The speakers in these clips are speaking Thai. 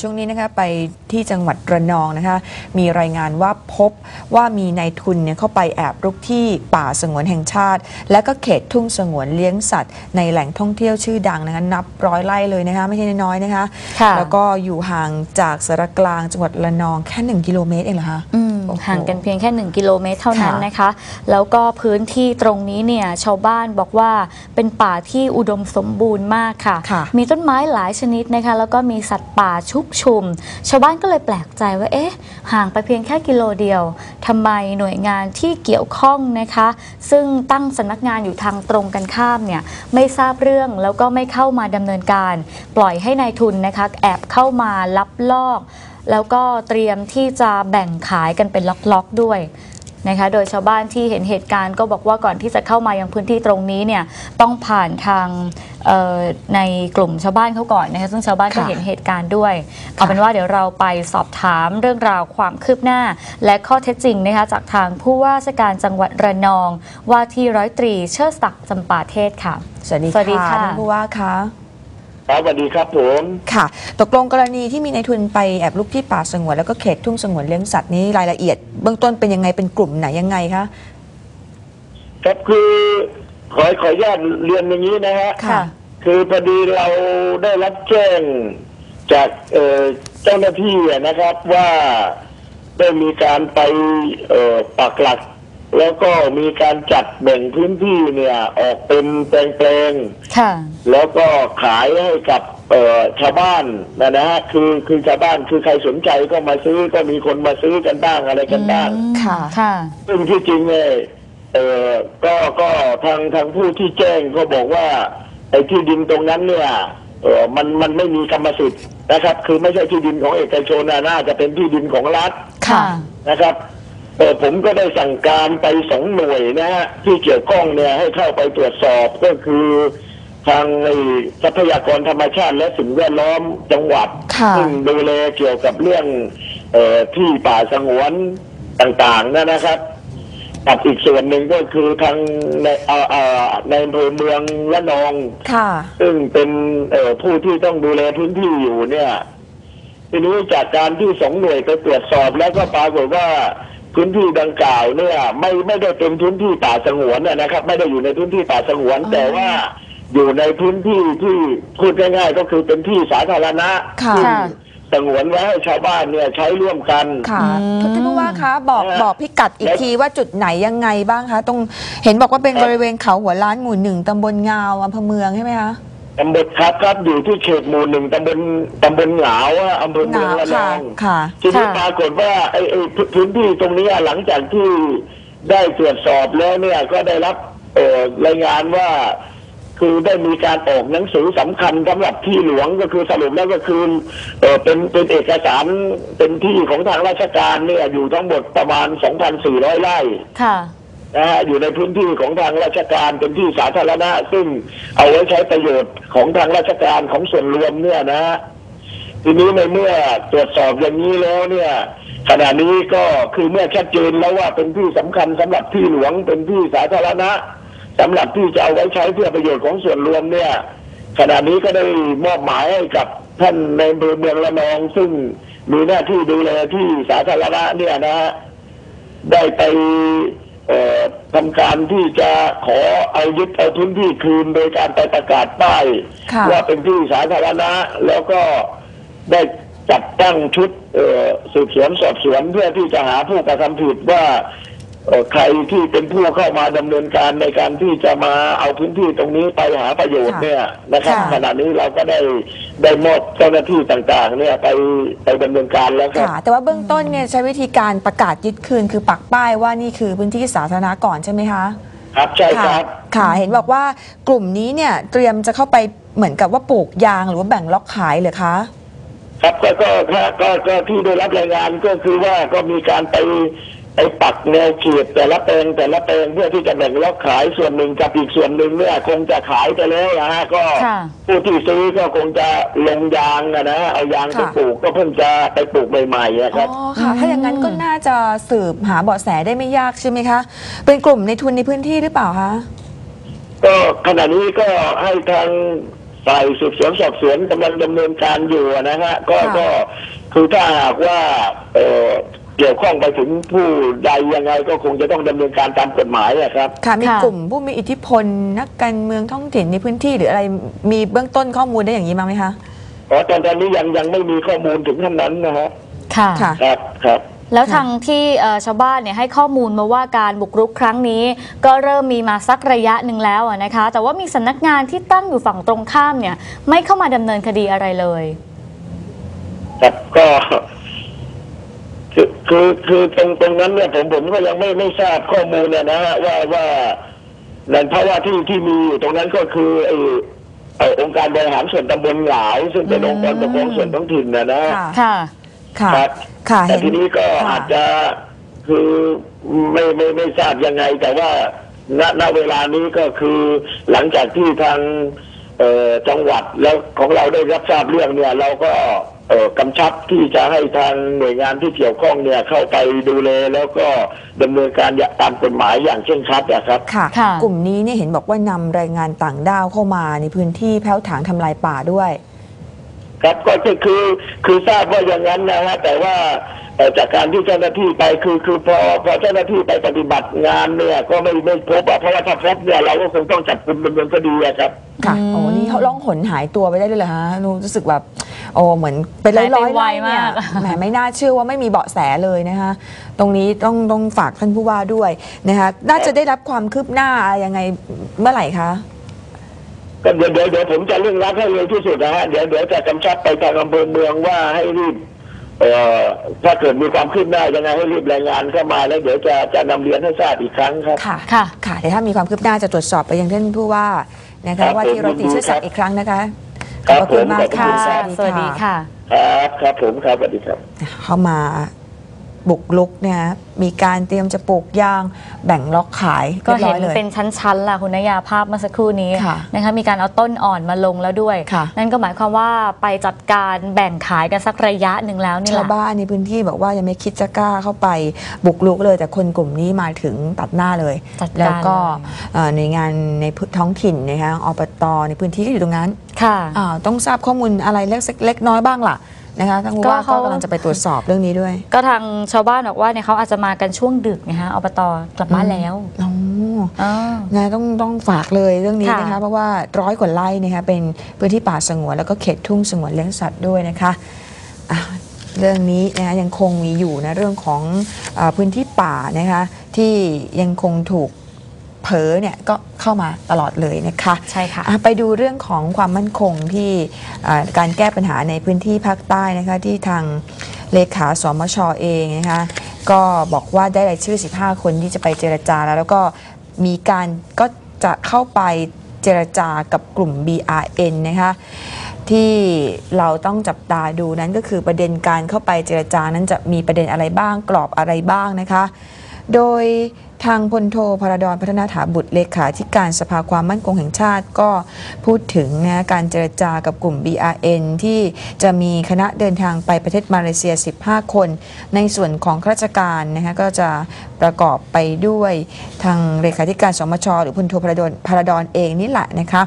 ช่วงนี้นะคะไปที่จังหวัดระนองนะคะ มีรายงานว่าพบว่ามีนายทุนเนี่ยเข้าไปแอบรุกที่ป่าสงวนแห่งชาติ และก็เขตทุ่งสงวนเลี้ยงสัตว์ ในแหล่งท่องเที่ยวชื่อดังนะคะนับร้อยไร่เลยนะคะไม่ใช่น้อยๆนะคะค่ะแล้วก็อยู่ห่างจากสารกลางจังหวัดระนองแค่ 1 กิโลเมตรเองเหรอคะอืมโอ้โหห่างกันเพียงแค่ 1 กิโลเมตรเท่านั้นค่ะนะคะ แล้วก็พื้นที่ตรงนี้เนี่ยชาวบ้านบอกว่าเป็นป่าที่อุดมสมบูรณ์มากค่ะค่ะ มีต้นไม้หลายชนิดนะคะ แล้วก็มีสัตว์ป่าชุกชุม ชาวบ้านก็เลยแปลกใจว่าเอ๊ะห่างไปเพียงแค่กิโลเดียวทำไมหน่วยงานที่เกี่ยวข้องนะคะ ซึ่งตั้งสำนักงานอยู่ทางตรงกันข้ามเนี่ยไม่ทราบเรื่องแล้วก็ไม่เข้ามาดำเนินการ ปล่อยให้นายทุนนะคะแอบเข้ามาลับลอก แล้วก็เตรียมที่จะแบ่งขายกันเป็นล็อกๆด้วยนะคะโดยชาวบ้านที่เห็นเหตุการณ์ก็บอกว่าก่อนที่จะเข้ามายังพื้นที่ตรงนี้เนี่ยต้องผ่านทางเอ่อในกลุ่มชาวบ้านเขาก่อนนะคะซึ่งชาวบ้านก็ค่ะเห็นเหตุการณ์ด้วย เอาเป็นว่าเดี๋ยวเราไปสอบถามเรื่องราวความคืบหน้า และข้อเท็จจริงนะคะจากทางผู้ว่าราชการจังหวัดระนอง ว่าที่ร้อยตรีเชิดศักดิ์จำปาเทศค่ะ สวัสดีสวัสดีค่ะท่านผู้ว่าคะ ครับสวัสดีครับผมค่ะ ตกลงกรณีที่มีนายทุนไปแอบลุกที่ป่าสงวนแล้วก็เขตทุ่งสงวนเลี้ยงสัตว์นี้รายละเอียด เบื้องต้นเป็นยังไงเป็นกลุ่มไหนยังไงคะครับคือขอขออนุญาตเรียนอย่างนี้นะฮะค่ะ คือพอดีเราได้รับแจ้งจากเอ่อเจ้าหน้าที่อะนะครับว่าได้มีการไปเอ่อปักหลัก แล้วก็มีการจัดแบ่งพื้นที่เนี่ยออกเป็นแปลงๆค่ะแล้วก็ขายให้กับเอ่อชาวบ้านนะนะฮะคือคือชาวบ้านคือใครสนใจก็มาซื้อก็มีคนมาซื้อกันบ้างอะไรกันบ้าง ค่ะ ค่ะ ซึ่งที่จริงเนี่ยเอ่อก็ก็ทางทางผู้ที่แจ้งก็บอกว่าไอ้ที่ดินตรงนั้นเนี่ยเออมันมันไม่มีกรรมสิทธิ์นะครับ คือไม่ใช่ที่ดินของเอกชนนะน่าจะเป็นที่ดินของรัฐค่ะ นะครับ เออผมก็ได้สั่งการไปสองหน่วยนะฮะที่เกี่ยวข้องเนี่ยให้เข้าไปตรวจสอบก็คือทางไอ้ทรัพยากรธรรมชาติและสิ่งแวดล้อมจังหวัดค่ะซึ่งดูแลเกี่ยวกับเรื่องเออที่ป่าสงวนต่างๆนะนะครับกับอีกส่วนหนึ่งก็คือทางในเอ่อเอ่อในอำเภอเมืองละนองค่ะซึ่งเป็นเอ่อผู้ที่ต้องดูแลพื้นที่อยู่เนี่ยทีนี้จากการที่สองหน่วยไปตรวจสอบแล้วก็ปรากฏว่า พื้นที่ดังกล่าวเนี่ยไม่ไม่ได้เป็นพื้นที่ป่าสงวนน่ะนะครับ ไม่ได้อยู่ในพื้นที่ป่าสงวนอ๋อแต่ว่าอยู่ในพื้นที่ที่พูดง่ายๆก็คือเป็นที่สาธารณะค่ะซึ่งค่ะ สงวนไว้ให้ชาวบ้านเนี่ยใช้ร่วมกัน ค่ะอืม ท่านผู้ว่าคะบอกนะฮะบอกพิกัดอีกแล้วทีว่าจุดไหนยังไงบ้างคะตรงเห็นบอกว่าเป็นครับ บริเวณเขาหัวล้านหมู่หนึ่งตำบลงาวอำเภอเมืองใช่ไหมคะ ตำบลครับครับอยู่ที่เขตหมู่หนึ่งตำบลตำบลหงาวอะอำเภอเมืองงาวละนค่ะองค่ะทีนี้ค่ะปรากฏว่าไอ้ไอ้พื้นพื้นที่ตรงนี้หลังจากที่ได้ตรวจสอบแล้วเนี่ยก็ได้รับเอ่อรายงานว่า คือได้มีการออกหนังสือสำคัญสำหรับที่หลวงก็คือสรุปแล้วก็คือเออเป็นเป็นเอกสารเป็นที่ของทางราชการเนี่ยอยู่ทั้งหมดประมาณ 2,400ไร่ค่ะ นะฮะอยู่ในพื้นที่ของทางราชการเป็นที่สาธารณะ ซึ่งเอาไว้ใช้ประโยชน์ของทางราชการของส่วนรวมเนี่ยนะฮะทีนี้ในเมื่อตรวจสอบอย่างนี้แล้วเนี่ยขณะนี้ก็คือเมื่อชัดเจนแล้วว่าเป็นที่สำคัญสำหรับที่หลวงเป็นที่สาธารณะสำหรับที่จะเอาไว้ใช้เพื่อประโยชน์ของส่วนรวมเนี่ย ขณะนี้ก็ได้มอบหมายให้กับท่านในอำเภอเมืองละนอง ซึ่งมีหน้าที่ดูแลที่สาธารณะเนี่ยนะฮะได้ไป ทำการที่จะขอเอายึดเอาพื้นที่คืนโดยการไปประกาศป้ายค่ะว่าเป็นที่สาธารณะแล้วก็ได้จัดตั้งชุดเอ่อสืบสวนสอบสวนเพื่อที่จะหาผู้กระทำผิดว่าเอ่อ ใครที่เป็นผู้เข้ามาดำเนินการในการที่จะมาเอาพื้นที่ตรงนี้ไปหาประโยชน์ค่ะเนี่ยนะครับค่ะขณะนี้เราก็ได้ได้มอบเจ้าหน้าที่ต่างๆเนี่ยไปไปดำเนินการแล้วครับค่ะแต่ว่าเบื้องต้นเนี่ยใช้วิธีการประกาศยึดคืนคือปักป้ายว่านี่คือพื้นที่สาธารณะก่อนใช่ไหมคะครับใช่คค่ะรับค่ะเห็นบอกว่ากลุ่มนี้เนี่ยเตรียมจะเข้าไปเหมือนกับว่าปลูกยางหรือว่าแบ่งล็อกขายเหรือคะครับก็ก็ก็ก็ก็ที่ได้รับรายงานก็คือว่าก็มีการไป ไปปักแนวเขตแต่ละแปลงแต่ละแปลงเพื่อที่จะแบ่งล็อกขายส่วนหนึ่งกับอีกส่วนหนึ่งเนี่ยคงจะขายไปแล้วนะฮะก็ค่ะผู้ที่ซื้อก็คงจะลงยางนะนะเอายางไปค่ะปลูกก็เพิ่งจะไปปลูกใหม่ๆอะคอ๋รับอค่ะถ้าอย่างนั้นก็น่าจะสืบหาเบาะแสได้ไม่ยากใช่ไหมคะ เป็นกลุ่มในทุนในพื้นที่หรือเปล่าคะก็ขณะนี้ก็ให้ทางฝ่ายสืบสวนสอบสวนกำลังดำเนินการอยู่นะฮะก็ค่ะก็คือถ้าหากว่าเอ่อ เกี่ยวข้องไปถึงผู้ใดยังไงก็คงจะต้องดำเนินการตามกฎหมายอะครับ ค่ะมีค่ะ กลุ่มผู้มีอิทธิพลนักการเมืองท้องถิ่นในพื้นที่หรืออะไรมีเบื้องต้นข้อมูลได้อย่างนี้มั้างไหมคะอ๋อตอนตอนนี้ยังยังไม่มีข้อมูลถึงขั้นนั้นนะฮะค่ะ ค่ะ ครับครับ แล้วค่ะทางที่เอ่อชาวบ้านเนี่ยให้ข้อมูลมาว่าการบุกรุกครั้งนี้ ก็เริ่มมีมาสักระยะหนึ่งแล้วอะนะคะ แต่ว่ามีสำนักงานที่ตั้งอยู่ฝั่งตรงข้ามเนี่ย ไม่เข้ามาดำเนินคดีอะไรเลย ครับก็ คือคือคือตรงตรงนั้นเนี่ยผมผมก็ยังไม่ไม่ทราบข้อมูลเนี่ยนะฮะว่าว่านั่นเพราะว่าที่ที่มีอยู่ตรงนั้นก็คือไอ้ไอ้องค์การบริหารส่วนตำบลหลาย ซึ่งเป็นอืมองค์กรปกครองส่วนท้องถิ่นนะนะค่ะ ค่ะค่ะครับค่ะแต่เห็น ทีนี้ก็ค่ะอาจจะคือไม่ไม่ไม่ทราบยังไง แต่ว่าณณเวลานี้ก็คือหลังจากที่ทางเอ่อจังหวัดแล้วของเราได้รับทราบเรื่องเนี่ย เราก็ เอ่อกำชับที่จะให้ทางหน่วยงานที่เกี่ยวข้องเนี่ยเข้าไปดูแลแล้วก็ดำเนินการตามกฎหมายอย่างเคร่งครัดนะครับ ค่ะ ค่ะ กลุ่มนี้เนี่ยเห็นบอกว่านำแรงงานต่างด้าวเข้ามาในพื้นที่แพ้วถางทำลายป่าด้วย ครับก็คือคือคือทราบว่าอย่างนั้นนะฮะแต่ว่าเอ่อจากการที่เจ้าหน้าที่ไปคือคือพอพอเจ้าหน้าที่ไปปฏิบัติงานเนี่ยก็ไม่ไม่พบอะเพราะว่าถ้าพบเนี่ยเราก็คงต้องจับกุมดำเนินคดีอะครับ ค่ะ อืม โอ้นี่เขาล่องหนหายตัวไปได้เลยเหรอฮะรู้สึกแบบ โอ้เหมือนเป็นร้อยร้อยหายไปไวไร่เนี่ยมากแหมไม่น่าเชื่อว่าไม่มีเบาะแสเลยนะคะตรงนี้ต้องต้องฝากท่านผู้ว่าด้วยนะคะน่าจะได้รับความคืบหน้าอะไรยังไงเมื่อไหร่คะก็เดี๋ยวเดี๋ยวเดี๋ยวผมจะเร่งรัดให้เร็วที่สุดนะฮะเดี๋ยวเดี๋ยวจะกำชับไปทางอำเภอเมืองว่าให้รีบเอ่อถ้าเกิดมีความคืบหน้ายังไงให้รีบรายงานเข้ามาแล้วเดี๋ยวจะจะนำเรียนให้ทราบอีกครั้งครับค่ะค่ะค่ะเดี๋ยวถ้ามีความคืบหน้าจะตรวจสอบไปยังท่านผู้ว่านะครัคะบว่าที่ผมรถตีชื่อศักดิ์อีกครั้งนะคะ คขรัอบบพระคุณมากผมขอบค่ะณสวัสดีค่ะ ครับครับผมครับสวัสดีครับ เข้ามา บุกลุกเนี่ยมีการเตรียมจะปลูกยางแบ่งล็อกขายก็เรียบเห็ร้นอยเลยเป็นชั้นๆล่ะคุณนยาภาพเมื่อสักครู่นี้ค่ะนะคะมีการเอาต้นอ่อนมาลงแล้วด้วยค่ะนั่นก็หมายความว่าไปจัดการแบ่งขายกันสักระยะหนึ่งแล้วนี่แหชาวละบ้านในพื้นที่บอกว่ายังไม่คิดจะกล้าเข้าไปบุกลุกเลยแต่คนกลุ่มนี้มาถึงตัดหน้าเลยจัดการแล้วก็เลยเอ่อในวยงานในพื้นท้องถิ่นนะคะอบตในพื้นที่ที่อยู่ตรงนั้นค่ะอ่าต้องทราบข้อมูลอะไรเล็กเล็กน้อยบ้างล่ะ นะคะทั้งก็ว่าเขาก็กำลังจะไปตรวจสอบเรื่องนี้ด้วยก็ทางชาวบ้านบอกว่าเนี่ยเขาอาจจะมากันช่วงดึกนะคะอบตกลับบ้านแล้วอ๋ออ๋อนะต้องต้องฝากเลยเรื่องนี้ค่ะนะคะเพราะว่าร้อยกว่าไร่นะคะเป็นพื้นที่ป่าสงวนแล้วก็เขตทุ่งสงวนเลี้ยงสัตว์ด้วยนะคะอะเรื่องนี้นะคะยังคงมีอยู่นะเรื่องของเออพื้นที่ป่านะคะที่ยังคงถูก เผลอเนี่ยก็เข้ามาตลอดเลยนะคะใช่ค่ะอะไปดูเรื่องของความมั่นคงที่อ่าการแก้ปัญหาในพื้นที่ภาคใต้นะคะที่ทางเลขาสมชเองนะคะก็บอกว่าได้รายชื่อ 15 คนที่จะไปเจรจาแล้ว แล้วก็มีการก็จะเข้าไปเจรจากับกลุ่ม BRN นะคะที่เราต้องจับตาดูนั้นก็คือประเด็นการเข้าไปเจรจานั้นจะมีประเด็นอะไรบ้างกรอบอะไรบ้างนะคะ โดย ทางพลโทพระดอนพัฒนาถาบุตรเลขาธิการสภาความมั่นคงแห่งชาติก็พูดถึงนะการเจรจากับกลุ่ม BRN ที่จะมีคณะเดินทางไปประเทศมาเลเซีย 15 คน ในส่วนของข้าราชการนะคะก็จะประกอบไปด้วยทางเลขาธิการสมช หรือพลโทพระดอนพระดอนเองนี่แหละนะคะ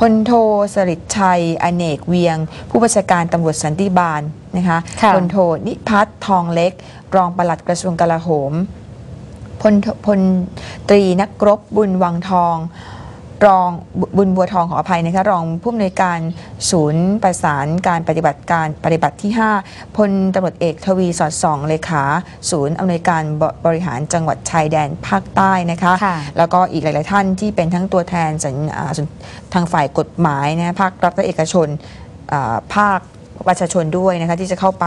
พลโทสริตชัย อเนกเวียง ผู้บัญชาการตำรวจสันติบาลนะคะค่ะพลโทนิพัฒน์ทองเล็ก รองปลัดกระทรวงกลาโหม พลพลตรีนักรบบุญวังทอง รองบุญบัวทองขออภัยนะคะรองผู้อำนวยการศูนย์ประสานการปฏิบัติการปฏิบัติที่ 5พลตำรวจเอกทวีสอดส่องเลขา ศูนย์อำนวยการบบริหารจังหวัดชายแดนภาคใต้นะคะคะแล้วก็อีกหลาย ๆ ท่านที่เป็นทั้งตัวแทนทางฝ่ายกฎหมายนะภาครัฐและเอกชนภาค ประชาชนด้วยนะคะที่จะเข้าไป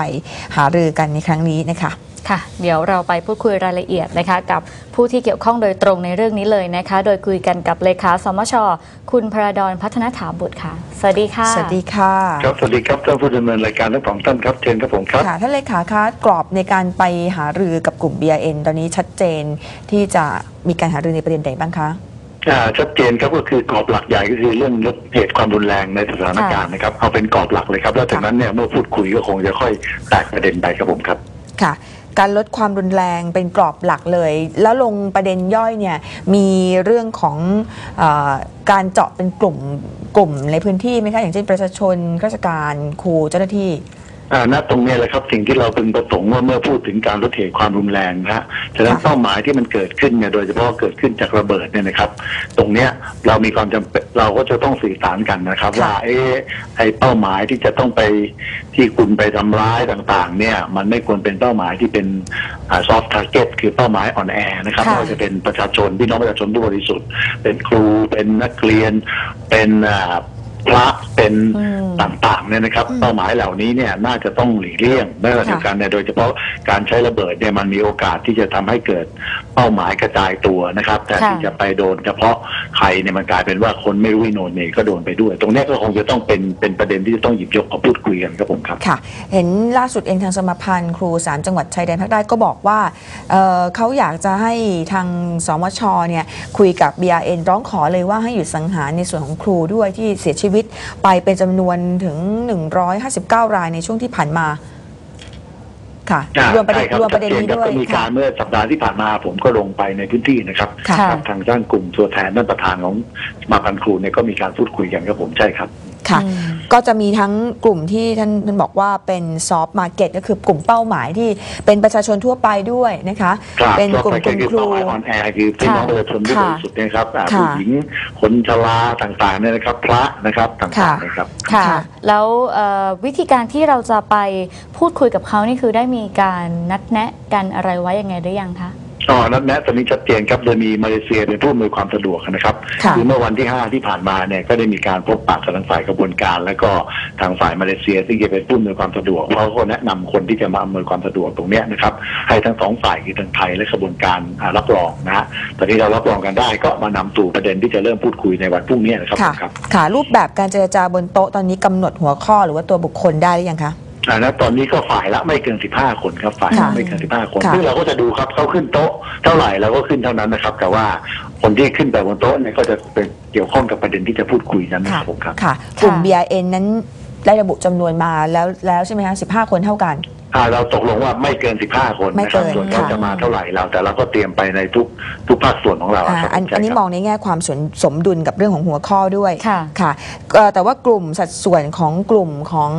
หารือกันในครั้งนี้นะคะค่ะ เดี๋ยวเราไปพูดคุยรายละเอียดนะคะกับผู้ที่เกี่ยวข้องโดยตรงในเรื่องนี้เลยนะคะ โดยคุยกันกับเลขาสมช คุณพระดอนพัฒนาถาบุตรค่ะ สวัสดีค่ะ สวัสดีค่ะ ครับ สวัสดีครับท่านผู้ดำเนินรายการทั้งสองท่านครับเชิญครับผมครับค่ะท่านเลขาคะกรอบในการไปหารือกับกลุ่ม BRN ตอนนี้ชัดเจนที่จะมีการหารือในประเด็นใดบ้างคะอ่า ชัดเจนครับก็คือกรอบหลักใหญ่ก็คือเรื่องลดเหตุความรุนแรงในสถานการณ์นะครับเอาเป็นกรอบหลักเลยครับ แล้วจากนั้นเนี่ยเมื่อพูดคุยก็คงจะค่อยแตกประเด็นไปครับผมครับค่ะการลดความรุนแรงเป็นกรอบหลักเลย แล้วลงประเด็นย่อยเนี่ยมีเรื่องของเออการเจาะเป็นกลุ่มกลุ่มในพื้นที่ไหมคะอย่างเช่นประชาชนราชการครูเจ้าหน้าที่อ่า ณตรงเนี้ยแหละครับสิ่งที่เราพึงประสงค์ว่าเมื่อพูดถึงการลดเหตุความรุนแรงนะฮะฉะนั้นค่ะเป้าหมายที่มันเกิดขึ้นเนี่ยโดยเฉพาะเกิดขึ้นจากระเบิดเนี่ยนะครับ ตรงเนี้ยเรามีความจำเป็นเราก็จะต้องสื่อสารกันนะครับค่ะว่าเอ๊ะไอ้เป้าหมายที่จะต้องไปที่คุณไปทำร้ายต่างๆ เนี่ย มันไม่ควรเป็นเป้าหมายที่เป็นซอฟต์ทาร์เก็ตคือเป้าหมายอ่อนแอนะครับค่ะไม่ว่าจะเป็นประชาชนพี่น้องประชาชนผู้บริสุทธิ์ เป็นครูเป็นนักเรียนเป็นอ่า พระเป็นอืมต่างๆเนี่ยนะครับอืมเป้าหมายเหล่านี้เนี่ยน่าจะต้องหลีกเลี่ยงในขณะเดียวกันเนี่ยโดยเฉพาะการใช้ระเบิดเนี่ยมันมีโอกาสที่จะทำให้เกิดเป้าหมายกระจายตัวนะครับ แต่ค่ะที่จะไปโดนเฉพาะใครเนี่ยมันกลายเป็นว่าคนไม่รู้วิโนนเนี่ยก็โดนไปด้วย ตรงเนี้ยก็คงจะต้องเป็นเป็นประเด็นที่จะต้องหยิบยกมาพูดคุยกันครับผมครับค่ะ เห็นล่าสุดเองทางสมาพันธ์ครูสามจังหวัดชายแดนภาคใต้ก็บอกว่าเอ่อเขาอยากจะให้ทางสมชเนี่ยคุยกับ BRN ร้องขอเลยว่าให้หยุดสังหารในส่วนของครูด้วยที่เสียชีวิตไปเป็นจำนวนถึง 159 รายในช่วงที่ผ่านมาค่ะอ่ารวมประเด็นใช่คบรวมประเด็นนี้ชัจด้วยก็มีค่ะการเมื่อสัปดาห์ที่ผ่านมาผมก็ลงไปในพื้นที่นะครับค่ะค่ะกับทางด้านกลุ่มตัวแทนด้านประธานของสมาพันธ์ครูเนี่ยก็มีการพูดคุยกันครับผมใช่ครับค่ะอืม ก็จะมีทั้งกลุ่มที่ท่านท่านบอกว่าเป็นซอฟต์มาร์เก็ตก็คือกลุ่มเป้าหมายที่เป็นประชาชนทั่วไปด้วยนะคะครับเป็นกลุ่มก็คุณคือครูเป้าหมายออนแอร์คือพี่น้องประชาชนผู้บริสุทธิ์เนยครับอ่าค่ะผู้หญิงคนชราต่างๆเนี่ยนะครับ พระนะครับต่างๆนะครับค่ะค่ะแล้วเอ่อวิธีการที่เราจะไปพูดคุยกับเขานี่คือได้มีการนัดแนะกันอะไรไว้ยังไงหรือยังคะ อ๋อนั่นแนะตอนนี้ชัดเจนครับโดยมีมาเลเซียเป็นผู้อำนวยความสะดวกนะครับค่ะอเมื่อวันที่ 5 ที่ผ่านมาเนี่ยก็ได้มีการพบปะกับทางฝ่ายกระบวนการ และก็ทางฝ่ายมาเลเซีย ซึ่งจะเป็นผู้อำนวยความสะดวกเขาก็แนะนำคนที่จะมาอำนวยความสะดวกตรงเนี้ยนะครับให้ทั้งสองฝ่ายคือทางไทยและกระบวนการอ่ารับรองนะฮะตอนนี้เรารับรองกันได้ก็มานำสู่ประเด็นที่จะเริ่มพูดคุยในวันพรุ่งนี้นะครับค่ะครับค่ะรูปแบบการเจรจาบนโต๊ะตอนนี้กำหนดหัวข้อหรือว่าตัวบุคคลได้หรือยังคะ อ่านะตอนนี้ก็ฝ่ายละไม่เกิน15คนครับฝ่ายละค่ะไม่เกิน15คนค่ะซึ่งเราก็จะดูครับเขาขึ้นโต๊ะเท่าไหร่เราก็ขึ้นเท่านั้นนะครับ แต่ว่าคนที่ขึ้นไปบนโต๊ะเนี่ยก็จะเป็นเกี่ยวข้องกับประเด็นที่จะพูดคุยนั้นนะครับผมครับค่ะกลุ่มค่ะ BRN นั้นได้ระบุจำนวนมาแล้วแล้วใช่ไหมคะ15คนเท่ากัน อ่าเราตกลงว่าไม่เกิน 15 คนไม่นะคเกิรับนส่วนเขาค่ะ จะมาเท่าไหร่เรา แต่เราก็เตรียมไปในทุกทุกภาคส่วนของเราอ่าครับอันใช่อันนี้ครับมองในแง่ความสนสมดุลกับเรื่องของหัวข้อด้วยค่ะ ค่ะเอ่อแต่ว่ากลุ่มสัดส่วนของกลุ่มของ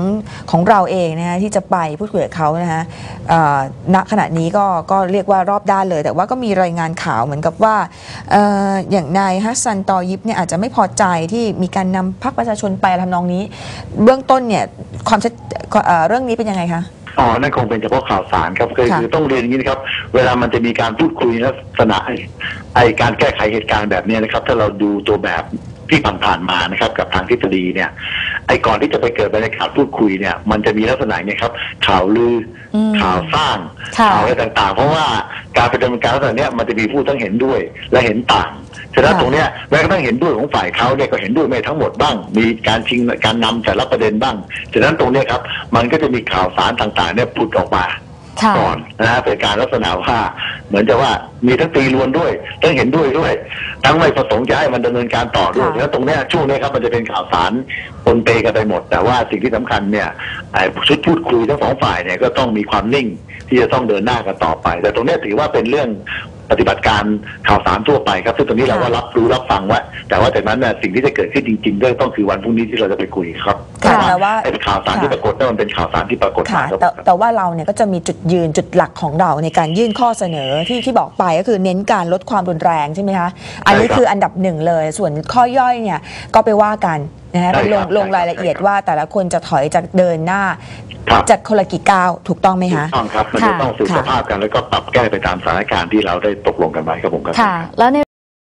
ของเราเองนะคะที่จะไปพูดคุยกับเขานะคะเอ่อณขณะนี้ก็ก็เรียกว่ารอบด้านเลย แต่ว่าก็มีรายงานข่าวเหมือนกับว่าเอ่ออย่างนายฮัสซันตอยิบเนี่ยอาจจะไม่พอใจที่มีการนำพรรคประชาชนไปทำนองนี้ เบื้องต้นเนี่ยความชัดเอ่อเรื่องนี้เป็นยังไงคะ อ๋อนั่นคงเป็นเฉพาะข่าวสารครับคือค่ะคือต้องเรียนอย่างนี้นะครับ เวลามันจะมีการพูดคุยลักษณะไอ้ไอการแก้ไขเหตุการณ์แบบนี้นะครับ ถ้าเราดูตัวแบบที่ผ่านๆมานะครับ กับทางทฤษฎีเนี่ย ไอ้ก่อนที่จะไปเกิดบรรยากาศพูดคุยเนี่ย มันจะมีลักษณะเนี่ยครับ ข่าวลืออมข่าวสร้างค่ะข่าวอะไรต่างๆ เพราะว่าการไปดำเนินการลักษณะเนี้ยมันจะมีผู้ทั้งเห็นด้วยและเห็นต่างฉะนั้นค่ะตรงเนี้ยแม้กระทั่งเห็นด้วยของฝ่ายเขาเนี่ยก็เห็นด้วยไม่ทั้งหมดบ้าง มีการชิงการนำแต่ละประเด็นบ้างฉะนั้นตรงเนี้ยครับ มันก็จะมีข่าวสารต่างๆเนี่ยผุดออกมาค่ะ ก่อนนะฮะเป็นการลักษณะว่าเหมือนจะว่ามีทั้งตีรวนด้วยทั้งเห็นด้วยด้วย ทั้งไม่ประสงค์จะให้มันดำเนินการต่อด้วยค่ะแล้วตรงเนี้ยช่วงเนี้ยครับมันจะเป็นข่าวสารปนเปกันไปหมด แต่ว่าสิ่งที่สำคัญเนี่ยไอ้ชุดพูดคุยทั้งสองฝ่ายเนี่ยก็ต้องมีความนิ่งที่จะต้องเดินหน้ากันต่อไป แต่ตรงเนี้ยถือว่าเป็นเรื่อง ปฏิบัติการข่าวสารทั่วไปครับซึ่งตรงนี้เราก็รับรู้รับฟังไว้แต่ว่าจากนั้นน่ะสิ่งที่จะเกิดขึ้นจริงๆก็ต้องคือวันพรุ่งนี้ที่เราจะไปคุยครับค่ะเพราะแต่ว่าไอ้ข่าวสารที่ปรากฏนั่นมันเป็นข่าวสารที่ปรากฏค่ะมาครับแต่แต่ว่าเราเนี่ยก็จะมีจุดยืนจุดหลักของเราในการยื่นข้อเสนอที่ที่บอกไปก็คือเน้นการลดความรุนแรงใช่ไหมคะอันนี้ใช่ครับคืออันดับหนึ่งเลย ส่วนข้อย่อยเนี่ยก็ไปว่ากัน นะฮะใช่ไปลครังบลงใช่ครับรายละเอียดใช่ครับว่าแต่ละคนจะถอยจะเดินหน้าครับ จากคนละกี่ก้าวถูกต้องไหมถูคะกต้องครับมันค่ะจะต้องสืบสภาพกันแล้วก็ปรับแก้ไปตามสถานการณ์ที่เราได้ตกลงกันไว้ครับผมครับ ค่ะ แล้วใน